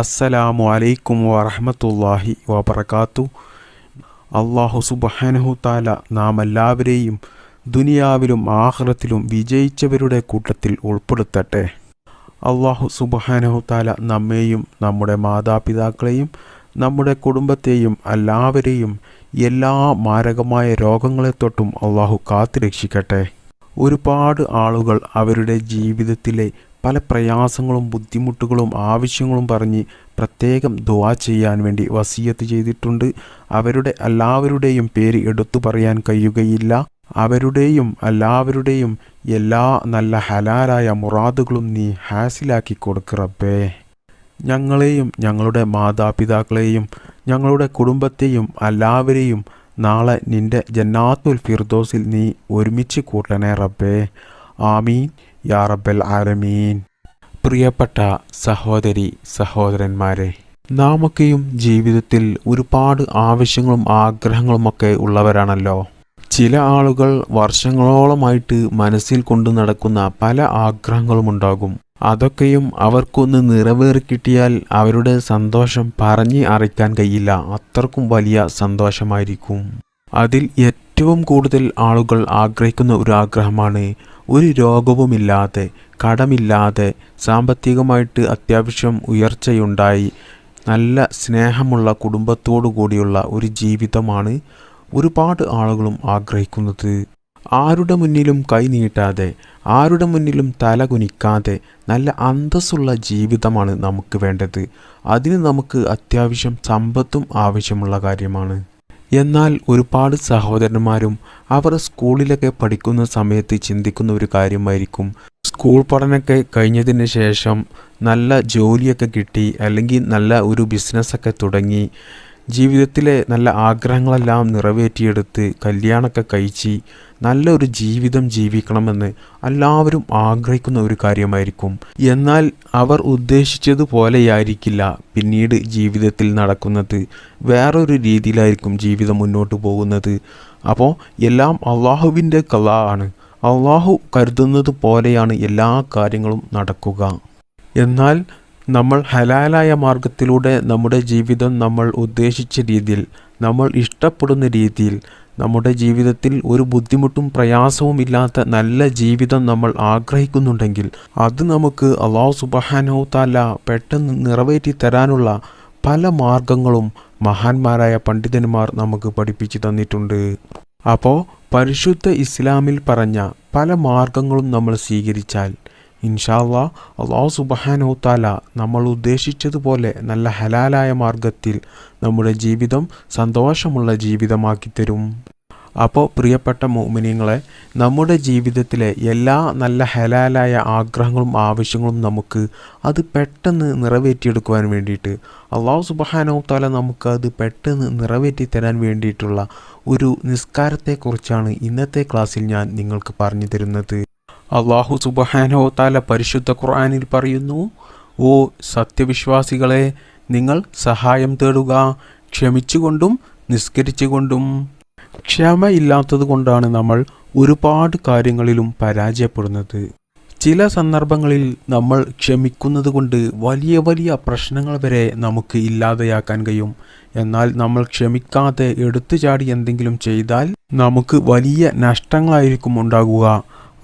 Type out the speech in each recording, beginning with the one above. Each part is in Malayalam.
അസ്സലാമു അലൈക്കും വറഹമത്തല്ലാഹി വബർക്കാത്തു അള്ളാഹു സുബഹാനഹു താല നാം എല്ലാവരെയും ദുനിയാവിലും ആഹ്റത്തിലും വിജയിച്ചവരുടെ കൂട്ടത്തിൽ ഉൾപ്പെടുത്തട്ടെ. അള്ളാഹു സുബഹാനഹു താല നമ്മെയും നമ്മുടെ മാതാപിതാക്കളെയും നമ്മുടെ കുടുംബത്തെയും എല്ലാവരെയും എല്ലാ മാരകമായ രോഗങ്ങളെ തൊട്ടും അള്ളാഹു കാത്തുരക്ഷിക്കട്ടെ. ഒരുപാട് ആളുകൾ അവരുടെ ജീവിതത്തിലെ പല പ്രയാസങ്ങളും ബുദ്ധിമുട്ടുകളും ആവശ്യങ്ങളും പറഞ്ഞ് പ്രത്യേകം ദുവാ ചെയ്യാൻ വേണ്ടി വസീയത്ത് ചെയ്തിട്ടുണ്ട്. അവരുടെ എല്ലാവരുടെയും പേര് എടുത്തു പറയാൻ കഴിയുകയില്ല. അവരുടെയും എല്ലാവരുടെയും എല്ലാ നല്ല ഹലാലായ മുറാദുകളും നീ ഹാസിലാക്കി കൊടുക്കറബേ ഞങ്ങളെയും ഞങ്ങളുടെ മാതാപിതാക്കളെയും ഞങ്ങളുടെ കുടുംബത്തെയും എല്ലാവരെയും നാളെ നിന്റെ ജന്നാത്തുൽ ഫിർദോസിൽ നീ ഒരുമിച്ച് കൂട്ടണേ റബ്ബേ. ആമീൻ. യാ റബ്ബൽ ആലമീൻ. പ്രിയപ്പെട്ട സഹോദരി സഹോദരന്മാരെ നാമൊക്കെയും ജീവിതത്തിൽ ഒരുപാട് ആവശ്യങ്ങളും ആഗ്രഹങ്ങളുമൊക്കെ ഉള്ളവരാണല്ലോ. ചില ആളുകൾ വർഷങ്ങളോളമായിട്ട് മനസ്സിൽ കൊണ്ടു നടക്കുന്ന പല ആഗ്രഹങ്ങളുമുണ്ടാകും അതൊക്കെയും അവർക്കൊന്ന് നിറവേറി കിട്ടിയാൽ അവരുടെ സന്തോഷം പറഞ്ഞ് അറിയിക്കാൻ കഴിയില്ല. അത്രക്കും വലിയ സന്തോഷമായിരിക്കും. അതിൽ ഏറ്റവും കൂടുതൽ ആളുകൾ ആഗ്രഹിക്കുന്ന ഒരു ആഗ്രഹമാണ് ഒരു രോഗവുമില്ലാതെ കടമില്ലാതെ സാമ്പത്തികമായിട്ട് അത്യാവശ്യം ഉയർച്ചയുണ്ടായി നല്ല സ്നേഹമുള്ള കുടുംബത്തോടു കൂടിയുള്ള ഒരു ജീവിതമാണ് ഒരുപാട് ആളുകളും ആഗ്രഹിക്കുന്നത്. ആരുടെ മുന്നിലും കൈ നീട്ടാതെ ആരുടെ മുന്നിലും തല കുനിക്കാതെ നല്ല അന്തസ്സുള്ള ജീവിതമാണ് നമുക്ക് വേണ്ടത്. അതിന് നമുക്ക് അത്യാവശ്യം സമ്പത്തും ആവശ്യമുള്ള കാര്യമാണ്. എന്നാൽ ഒരുപാട് സഹോദരന്മാരും അവർ സ്കൂളിലൊക്കെ പഠിക്കുന്ന സമയത്ത് ചിന്തിക്കുന്ന ഒരു കാര്യമായിരിക്കും. സ്കൂൾ പഠനമൊക്കെ കഴിഞ്ഞതിന് ശേഷം നല്ല ജോലിയൊക്കെ കിട്ടി അല്ലെങ്കിൽ നല്ല ഒരു ബിസിനസ്സൊക്കെ തുടങ്ങി ജീവിതത്തിലെ നല്ല ആഗ്രഹങ്ങളെല്ലാം നിറവേറ്റിയെടുത്ത് കല്യാണമൊക്കെ കഴിച്ച് നല്ലൊരു ജീവിതം ജീവിക്കണമെന്ന് എല്ലാവരും ആഗ്രഹിക്കുന്ന ഒരു കാര്യമായിരിക്കും. എന്നാൽ അവർ ഉദ്ദേശിച്ചതുപോലെയായിരിക്കില്ല പിന്നീട് ജീവിതത്തിൽ നടക്കുന്നത്. വേറൊരു രീതിയിലായിരിക്കും ജീവിതം മുന്നോട്ട് പോകുന്നത്. അപ്പോൾ എല്ലാം അള്ളാഹുവിന്റെ കല ആണ് അള്ളാഹു കരുതുന്നത് പോലെയാണ് എല്ലാ കാര്യങ്ങളും നടക്കുക. എന്നാൽ നമ്മൾ ഹലാലായ മാർഗത്തിലൂടെ നമ്മുടെ ജീവിതം നമ്മൾ ഉദ്ദേശിച്ച രീതിയിൽ നമ്മൾ ഇഷ്ടപ്പെടുന്ന രീതിയിൽ നമ്മുടെ ജീവിതത്തിൽ ഒരു ബുദ്ധിമുട്ടും പ്രയാസവും ഇല്ലാത്ത നല്ല ജീവിതം നമ്മൾ ആഗ്രഹിക്കുന്നുണ്ടെങ്കിൽ അത് നമുക്ക് അള്ളാഹു സുബഹാനോ താല പെട്ടെന്ന് നിറവേറ്റി തരാനുള്ള പല മാർഗങ്ങളും മഹാന്മാരായ പണ്ഡിതന്മാർ നമുക്ക് പഠിപ്പിച്ചു തന്നിട്ടുണ്ട്. അപ്പോൾ പരിശുദ്ധ ഇസ്ലാമിൽ പറഞ്ഞ പല മാർഗങ്ങളും നമ്മൾ സ്വീകരിച്ചാൽ ഇൻഷാല്ല അള്ളാഹു സുബഹാനോ താല നമ്മൾ ഉദ്ദേശിച്ചതുപോലെ നല്ല ഹലാലായ മാർഗത്തിൽ നമ്മുടെ ജീവിതം സന്തോഷമുള്ള ജീവിതമാക്കി തരും. അപ്പോൾ പ്രിയപ്പെട്ട മോമിനിയങ്ങളെ നമ്മുടെ ജീവിതത്തിലെ എല്ലാ നല്ല ഹലാലായ ആഗ്രഹങ്ങളും ആവശ്യങ്ങളും നമുക്ക് അത് പെട്ടെന്ന് നിറവേറ്റിയെടുക്കുവാൻ വേണ്ടിയിട്ട് അള്ളാഹു സുബഹാനോ താല നമുക്ക് അത് പെട്ടെന്ന് നിറവേറ്റി തരാൻ വേണ്ടിയിട്ടുള്ള ഒരു നിസ്കാരത്തെക്കുറിച്ചാണ് ഇന്നത്തെ ക്ലാസ്സിൽ ഞാൻ നിങ്ങൾക്ക് പറഞ്ഞു തരുന്നത്. അള്ളാഹു സുബഹാനോ താല പരിശുദ്ധ ഖുർആാനിൽ പറയുന്നു ഓ സത്യവിശ്വാസികളെ നിങ്ങൾ സഹായം തേടുക ക്ഷമിച്ചുകൊണ്ടും നിസ്കരിച്ചുകൊണ്ടും. ക്ഷമയില്ലാത്തത് കൊണ്ടാണ് നമ്മൾ ഒരുപാട് കാര്യങ്ങളിലും പരാജയപ്പെടുന്നത്. ചില സന്ദർഭങ്ങളിൽ നമ്മൾ ക്ഷമിക്കുന്നത് കൊണ്ട് വലിയ വലിയ പ്രശ്നങ്ങൾ വരെ നമുക്ക് ഇല്ലാതെയാക്കാൻ കഴിയും. എന്നാൽ നമ്മൾ ക്ഷമിക്കാതെ എടുത്തു ചാടി എന്തെങ്കിലും ചെയ്താൽ നമുക്ക് വലിയ നഷ്ടങ്ങളായിരിക്കും ഉണ്ടാകുക.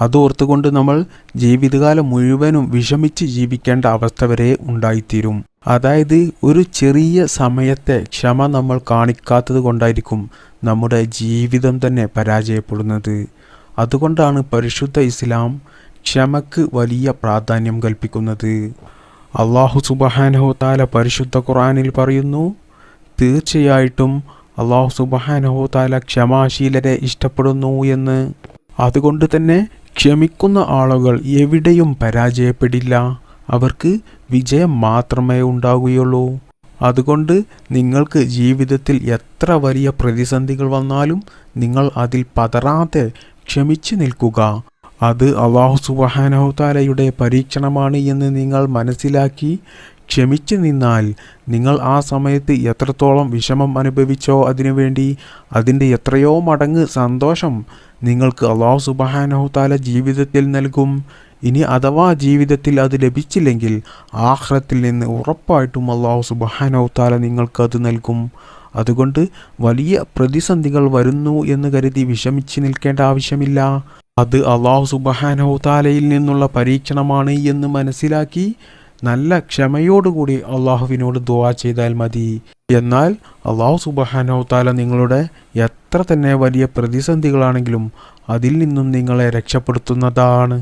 അതോർത്തുകൊണ്ട് നമ്മൾ ജീവിതകാലം മുഴുവനും വിഷമിച്ച് ജീവിക്കേണ്ട അവസ്ഥ വരെ ഉണ്ടായിത്തീരും. അതായത് ഒരു ചെറിയ സമയത്തെ ക്ഷമ നമ്മൾ കാണിക്കാത്തത് കൊണ്ടായിരിക്കും നമ്മുടെ ജീവിതം തന്നെ പരാജയപ്പെടുന്നത്. അതുകൊണ്ടാണ് പരിശുദ്ധ ഇസ്ലാം ക്ഷമക്ക് വലിയ പ്രാധാന്യം കൽപ്പിക്കുന്നത്. അള്ളാഹു സുബഹാനഹു താല പരിശുദ്ധ ഖുറാനിൽ പറയുന്നു തീർച്ചയായിട്ടും അള്ളാഹു സുബഹാനഹു താല ക്ഷമാശീലരെ ഇഷ്ടപ്പെടുന്നു എന്ന്. അതുകൊണ്ട് തന്നെ ക്ഷമിക്കുന്ന ആളുകൾ എവിടെയും പരാജയപ്പെടില്ല. അവർക്ക് വിജയം മാത്രമേ ഉണ്ടാകുകയുള്ളൂ അതുകൊണ്ട് നിങ്ങൾക്ക് ജീവിതത്തിൽ എത്ര വലിയ പ്രതിസന്ധികൾ വന്നാലും നിങ്ങൾ അതിൽ പതറാതെ ക്ഷമിച്ചു നിൽക്കുക. അത് അള്ളാഹു സുബഹാനഹുതാലയുടെ പരീക്ഷണമാണ് എന്ന് നിങ്ങൾ മനസ്സിലാക്കി ക്ഷമിച്ചു നിന്നാൽ നിങ്ങൾ ആ സമയത്ത് എത്രത്തോളം വിഷമം അനുഭവിച്ചോ അതിനുവേണ്ടി അതിന്റെ എത്രയോ മടങ്ങ് സന്തോഷം നിങ്ങൾക്ക് അള്ളാഹു സുബഹാനഹുതാല ജീവിതത്തിൽ നൽകും. ഇനി അഥവാ ജീവിതത്തിൽ അത് ലഭിച്ചില്ലെങ്കിൽ ആഹ്റത്തിൽ നിന്ന് ഉറപ്പായിട്ടും അള്ളാഹു സുബാനൗത്താല നിങ്ങൾക്കത് നൽകും. അതുകൊണ്ട് വലിയ പ്രതിസന്ധികൾ വരുന്നു എന്ന് കരുതി വിഷമിച്ച് നിൽക്കേണ്ട ആവശ്യമില്ല. അത് അള്ളാഹു സുബഹാനൗത്താലയിൽ നിന്നുള്ള പരീക്ഷണമാണ് എന്ന് മനസ്സിലാക്കി നല്ല ക്ഷമയോടുകൂടി അള്ളാഹുവിനോട് ദുവാ ചെയ്താൽ മതി. എന്നാൽ അള്ളാഹു സുബഹാനോ താല നിങ്ങളുടെ എത്ര തന്നെ വലിയ പ്രതിസന്ധികളാണെങ്കിലും അതിൽ നിന്നും നിങ്ങളെ രക്ഷപ്പെടുത്തുന്നതാണ്.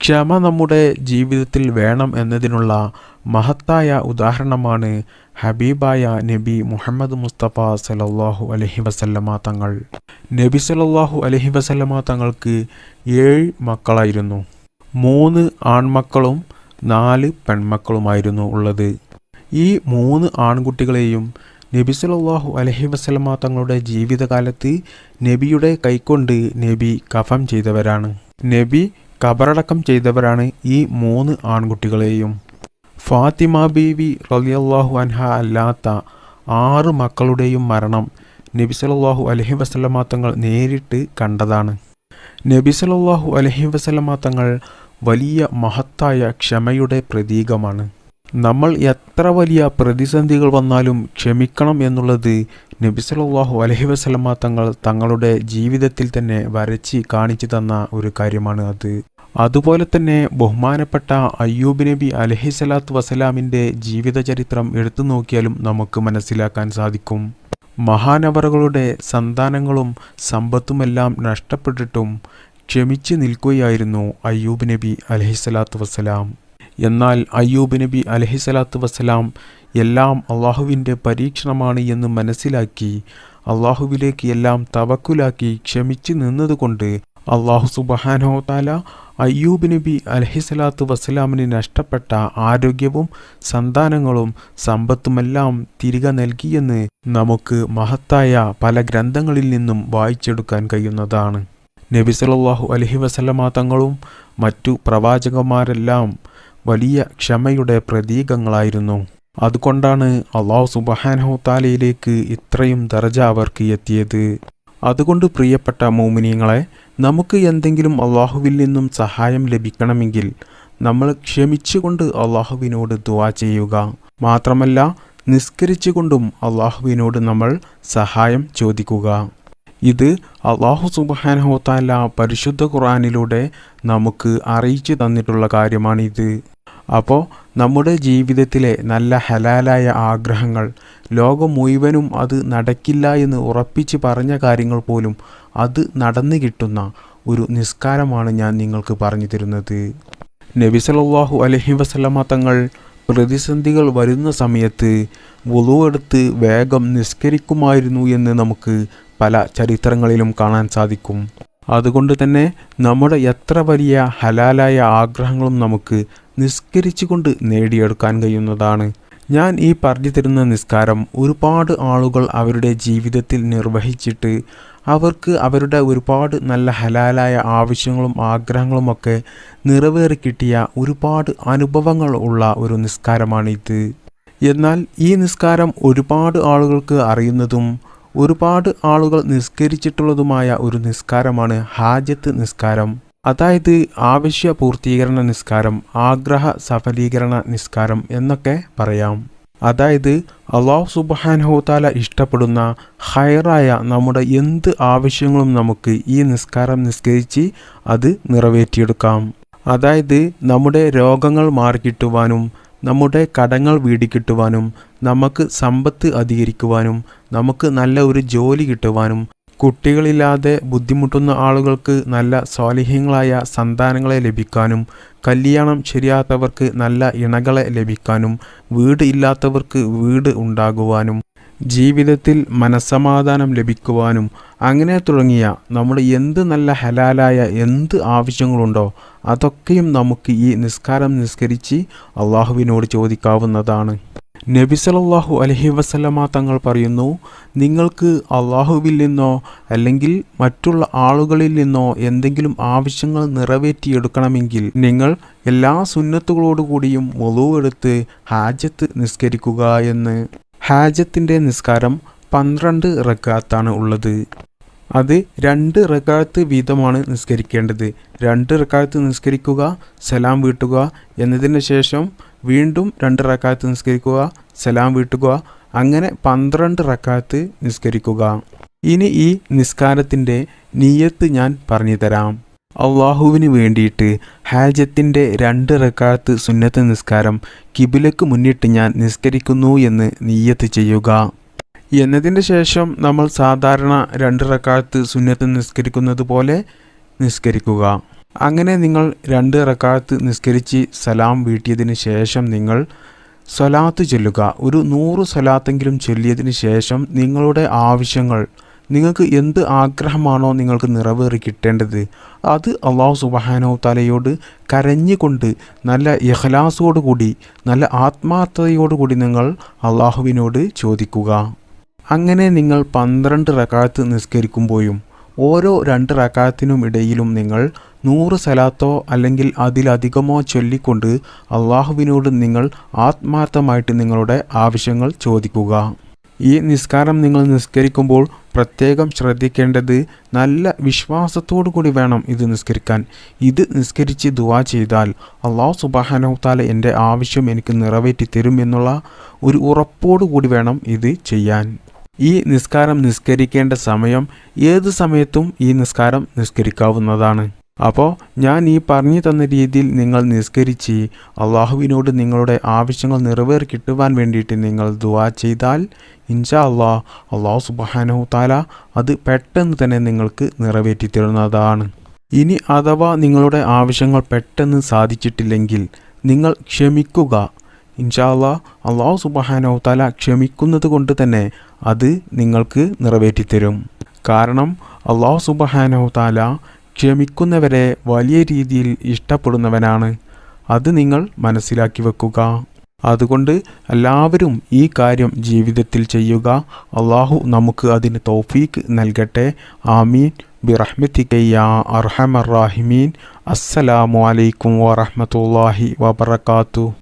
ക്ഷമ നമ്മുടെ ജീവിതത്തിൽ വേണം എന്നതിനുള്ള മഹത്തായ ഉദാഹരണമാണ് ഹബീബായ നബി മുഹമ്മദ് മുസ്തഫ സലല്ലാഹു അലഹി വസല്ലമ തങ്ങൾ. നബി സലല്ലാഹു അലഹി വസല്ലമ തങ്ങൾക്ക് ഏഴ് മക്കളായിരുന്നു. മൂന്ന് ആൺമക്കളും നാല് പെൺമക്കളുമായിരുന്നു ഉള്ളത്. ഈ മൂന്ന് ആൺകുട്ടികളെയും നബി സലാഹു അലഹി വസ്ലമ തങ്ങളുടെ ജീവിതകാലത്ത് നബിയുടെ കൈക്കൊണ്ട് നബി കഫം ചെയ്തവരാണ്. നബി കബറടക്കം ചെയ്തവരാണ് ഈ മൂന്ന് ആൺകുട്ടികളെയും. ഫാത്തിമ ബീവി റളിയല്ലാഹു അൻഹ അല്ലാത്ത ആറ് മക്കളുടെയും മരണം നബി സലാഹു അലഹി വസല്ലമ തങ്ങൾ നേരിട്ട് കണ്ടതാണ്. നബി സലാഹു അലഹി വസല്ലമ തങ്ങൾ വലിയ മഹത്തായ ക്ഷമയുടെ പ്രതീകമാണ്. നമ്മൾ എത്ര വലിയ പ്രതിസന്ധികൾ വന്നാലും ക്ഷമിക്കണം എന്നുള്ളത് നബിസലാഹു അലഹി വസല്ലമ തങ്ങൾ തങ്ങളുടെ ജീവിതത്തിൽ തന്നെ വരച്ച് കാണിച്ചു തന്ന ഒരു കാര്യമാണ് അത്. അതുപോലെ തന്നെ ബഹുമാനപ്പെട്ട അയ്യൂബ് നബി അലഹി സ്വലാത്തു വസ്സലാമിന്റെ ജീവിതചരിത്രം എടുത്തു നോക്കിയാലും നമുക്ക് മനസ്സിലാക്കാൻ സാധിക്കും. മഹാനവറുകളുടെ സന്താനങ്ങളും സമ്പത്തുമെല്ലാം നഷ്ടപ്പെട്ടിട്ടും ക്ഷമിച്ചു നിൽക്കുകയായിരുന്നു അയ്യൂബ് നബി അലഹിസ്വലാത്തു വസ്സലാം. എന്നാൽ അയ്യൂബ് നബി അലഹിസ്വലാത്തു വസ്സലാം എല്ലാം അള്ളാഹുവിന്റെ പരീക്ഷണമാണ് എന്ന് മനസ്സിലാക്കി അള്ളാഹുവിലേക്ക് എല്ലാം തവക്കുലാക്കി ക്ഷമിച്ചു നിന്നതുകൊണ്ട് അള്ളാഹു സുബഹാനോ താല അയ്യൂബ് നബി അലഹിസ്വലാത്തു വസ്സലാമിന് നഷ്ടപ്പെട്ട ആരോഗ്യവും സന്താനങ്ങളും സമ്പത്തുമെല്ലാം തിരികെ നൽകിയെന്ന് നമുക്ക് മഹത്തായ പല ഗ്രന്ഥങ്ങളിൽ നിന്നും വായിച്ചെടുക്കാൻ കഴിയുന്നതാണ്. നബി സല്ലല്ലാഹു അലൈഹി വസല്ലമ തങ്ങളും മറ്റു പ്രവാചകന്മാരെല്ലാം വലിയ ക്ഷമയുടെ പ്രതീകങ്ങളായിരുന്നു. അതുകൊണ്ടാണ് അള്ളാഹു സുബഹാനഹു താലയിലേക്ക് ഇത്രയും ദർജ അവർക്ക് എത്തിയത്. അതുകൊണ്ട് പ്രിയപ്പെട്ട മോമിനിയങ്ങളെ നമുക്ക് എന്തെങ്കിലും അള്ളാഹുവിൽ നിന്നും സഹായം ലഭിക്കണമെങ്കിൽ നമ്മൾ ക്ഷമിച്ചുകൊണ്ട് അള്ളാഹുവിനോട് ദുവാ ചെയ്യുക. മാത്രമല്ല നിസ്കരിച്ചുകൊണ്ടും അള്ളാഹുവിനോട് നമ്മൾ സഹായം ചോദിക്കുക. ഇത് അള്ളാഹു സുബാനഹോത്താല പരിശുദ്ധ ഖുറാനിലൂടെ നമുക്ക് അറിയിച്ചു തന്നിട്ടുള്ള കാര്യമാണിത്. അപ്പോൾ നമ്മുടെ ജീവിതത്തിലെ നല്ല ഹലാലായ ആഗ്രഹങ്ങൾ ലോകം മുഴുവനും അത് നടക്കില്ല എന്ന് ഉറപ്പിച്ച് പറഞ്ഞ കാര്യങ്ങൾ പോലും അത് നടന്നു കിട്ടുന്ന ഒരു നിസ്കാരമാണ് ഞാൻ നിങ്ങൾക്ക് പറഞ്ഞു തരുന്നത്. നബി സല്ലല്ലാഹു അലൈഹി വസല്ലമ തങ്ങൾ പ്രതിസന്ധികൾ വരുന്ന സമയത്ത് വുളുവെടുത്ത് വേഗം നിസ്കരിക്കുമായിരുന്നു എന്ന് നമുക്ക് പല ചരിത്രങ്ങളിലും കാണാൻ സാധിക്കും. അതുകൊണ്ട് തന്നെ നമ്മുടെ എത്ര വലിയ ഹലാലായ ആഗ്രഹങ്ങളും നമുക്ക് നിസ്കരിച്ചുകൊണ്ട് നേടിയെടുക്കാൻ കഴിയുന്നതാണ്. ഞാൻ ഈ പറഞ്ഞു തരുന്ന നിസ്കാരം ഒരുപാട് ആളുകൾ അവരുടെ ജീവിതത്തിൽ നിർവഹിച്ചിട്ട് അവർക്ക് അവരുടെ ഒരുപാട് നല്ല ഹലാലായ ആവശ്യങ്ങളും ആഗ്രഹങ്ങളുമൊക്കെ നിറവേറി കിട്ടിയ ഒരുപാട് അനുഭവങ്ങൾ ഉള്ള ഒരു നിസ്കാരമാണിത്. എന്നാൽ ഈ നിസ്കാരം ഒരുപാട് ആളുകൾക്ക് അറിയുന്നതും ഒരുപാട് ആളുകൾ നിസ്കരിച്ചിട്ടുള്ളതുമായ ഒരു നിസ്കാരമാണ് ഹാജത്ത് നിസ്കാരം. അതായത് ആവശ്യ പൂർത്തീകരണ നിസ്കാരം ആഗ്രഹ സഫലീകരണ നിസ്കാരം എന്നൊക്കെ പറയാം. അതായത് അള്ളാഹു സുബാൻഹോത്താല ഇഷ്ടപ്പെടുന്ന ഹയറായ നമ്മുടെ എന്ത് ആവശ്യങ്ങളും നമുക്ക് ഈ നിസ്കാരം നിസ്കരിച്ച് അത് നിറവേറ്റിയെടുക്കാം. അതായത് നമ്മുടെ രോഗങ്ങൾ മാറിക്കിട്ടുവാനും നമ്മുടെ കടങ്ങൾ വീടിക്കിട്ടുവാനും നമുക്ക് സമ്പത്ത് അധികരിക്കുവാനും നമുക്ക് നല്ല ഒരു ജോലി കിട്ടുവാനും കുട്ടികളില്ലാതെ ബുദ്ധിമുട്ടുന്ന ആളുകൾക്ക് നല്ല സ്വാലിഹ്യങ്ങളായ സന്താനങ്ങളെ ലഭിക്കാനും കല്യാണം ശരിയാത്തവർക്ക് നല്ല ഇണകളെ ലഭിക്കാനും വീട് ഇല്ലാത്തവർക്ക് വീട് ഉണ്ടാകുവാനും ജീവിതത്തിൽ മനസ്സമാധാനം ലഭിക്കുവാനും അങ്ങനെ തുടങ്ങിയ നമ്മൾ എന്ത് നല്ല ഹലാലായ എന്ത് ആവശ്യങ്ങളുണ്ടോ അതൊക്കെയും നമുക്ക് ഈ നിസ്കാരം നിസ്കരിച്ച് അള്ളാഹുവിനോട് ചോദിക്കാവുന്നതാണ്. നബി സല്ലല്ലാഹു അലഹി വസ്ലമ തങ്ങൾ പറയുന്നു നിങ്ങൾക്ക് അള്ളാഹുവിൽ നിന്നോ അല്ലെങ്കിൽ മറ്റുള്ള ആളുകളിൽ നിന്നോ എന്തെങ്കിലും ആവശ്യങ്ങൾ നിറവേറ്റിയെടുക്കണമെങ്കിൽ നിങ്ങൾ എല്ലാ സുന്നത്തുകളോടുകൂടിയും മുളവെടുത്ത് ഹാജത്ത് നിസ്കരിക്കുക എന്ന്. ഹാജത്തിന്റെ നിസ്കാരം പന്ത്രണ്ട് റക്കാത്താണ് ഉള്ളത്. അത് രണ്ട് റക്കാത്ത് വീതമാണ് നിസ്കരിക്കേണ്ടത്. രണ്ട് റക്കാത്ത് നിസ്കരിക്കുക സലാം വീട്ടുക എന്നതിന് ശേഷം വീണ്ടും രണ്ട് റക്കാത്ത് നിസ്കരിക്കുക സലാം വീട്ടുക അങ്ങനെ പന്ത്രണ്ട് റക്കാത്ത് നിസ്കരിക്കുക. ഇനി ഈ നിസ്കാരത്തിന്റെ നീയത്ത് ഞാൻ പറഞ്ഞു തരാം അള്ളാഹുവിന് വേണ്ടിയിട്ട് ഹാജത്തിന്റെ രണ്ട് റക്കാത്ത് സുന്നത്ത് നിസ്കാരം കിബിലക്ക് മുന്നിട്ട് ഞാൻ നിസ്കരിക്കുന്നു എന്ന് നീയത്ത് ചെയ്യുക. എന്നതിന്റെ ശേഷം നമ്മൾ സാധാരണ രണ്ട് റക്കാത്ത് സുന്നത്ത് നിസ്കരിക്കുന്നത് പോലെ നിസ്കരിക്കുക. അങ്ങനെ നിങ്ങൾ രണ്ട് റക്കാത്ത് നിസ്കരിച്ച് സലാം വീട്ടിയതിന് ശേഷം നിങ്ങൾ സ്വലാത്ത് ചൊല്ലുക. ഒരു നൂറ് സ്വലാത്തെങ്കിലും ചൊല്ലിയതിന് ശേഷം നിങ്ങളുടെ ആവശ്യങ്ങൾ നിങ്ങൾക്ക് എന്ത് ആഗ്രഹമാണോ നിങ്ങൾക്ക് നിറവേറി കിട്ടേണ്ടത് അത് അള്ളാഹു സുബഹാനോ തലയോട് കരഞ്ഞുകൊണ്ട് നല്ല ഇഖ്ലാസോടുകൂടി നല്ല ആത്മാർത്ഥതയോടുകൂടി നിങ്ങൾ അള്ളാഹുവിനോട് ചോദിക്കുക. അങ്ങനെ നിങ്ങൾ പന്ത്രണ്ട് റക്കാത്ത് നിസ്കരിക്കുമ്പോഴും ഓരോ രണ്ട് റക്കാത്തിനും ഇടയിലും നിങ്ങൾ നൂറ് സലാത്തോ അല്ലെങ്കിൽ അതിലധികമോ ചൊല്ലിക്കൊണ്ട് അള്ളാഹുവിനോട് നിങ്ങൾ ആത്മാർത്ഥമായിട്ട് നിങ്ങളുടെ ആവശ്യങ്ങൾ ചോദിക്കുക. ഈ നിസ്കാരം നിങ്ങൾ നിസ്കരിക്കുമ്പോൾ പ്രത്യേകം ശ്രദ്ധിക്കേണ്ടത് നല്ല വിശ്വാസത്തോടു കൂടി വേണം ഇത് നിസ്കരിക്കാൻ. ഇത് നിസ്കരിച്ച് ദുവാ ചെയ്താൽ അള്ളാഹു സുബാനഹുത്താല എന്റെ ആവശ്യം എനിക്ക് നിറവേറ്റി തരും എന്നുള്ള ഒരു ഉറപ്പോടു കൂടി വേണം ഇത് ചെയ്യാൻ. ഈ നിസ്കാരം നിസ്കരിക്കേണ്ട സമയം ഏത് സമയത്തും ഈ നിസ്കാരം നിസ്കരിക്കാവുന്നതാണ്. അപ്പോൾ ഞാൻ ഈ പറഞ്ഞു തന്ന രീതിയിൽ നിങ്ങൾ നിസ്കരിച്ച് അള്ളാഹുവിനോട് നിങ്ങളുടെ ആവശ്യങ്ങൾ നിറവേറി കിട്ടുവാൻ വേണ്ടിയിട്ട് നിങ്ങൾ ദുവാ ചെയ്താൽ ഇൻഷാ അള്ളാഹ് അള്ളാഹു സുബാനഹു താല അത് പെട്ടെന്ന് തന്നെ നിങ്ങൾക്ക് നിറവേറ്റി തരുന്നതാണ്. ഇനി അഥവാ നിങ്ങളുടെ ആവശ്യങ്ങൾ പെട്ടെന്ന് സാധിച്ചിട്ടില്ലെങ്കിൽ നിങ്ങൾ ക്ഷമിക്കുക. ഇൻഷാ അള്ളാഹ് അള്ളാഹു സുബഹാനോ തല ക്ഷമിക്കുന്നത് കൊണ്ട് തന്നെ അത് നിങ്ങൾക്ക് നിറവേറ്റിത്തരും കാരണം അള്ളാഹു സുബഹാനോ താല ക്ഷമിക്കുന്നവരെ വലിയ രീതിയിൽ ഇഷ്ടപ്പെടുന്നവനാണ്. അത് നിങ്ങൾ മനസ്സിലാക്കി വെക്കുക. അതുകൊണ്ട് എല്ലാവരും ഈ കാര്യം ജീവിതത്തിൽ ചെയ്യുക. അള്ളാഹു നമുക്ക് അതിന് തൗഫീക്ക് നൽകട്ടെ. ആമീൻ. ബിറഹ്മത്തിക്കയ്യ അർഹമർ റാഹിമീൻ. അസ്സലാമു അലൈക്കും വറഹമത്തല്ലാഹി വബർക്കാത്തു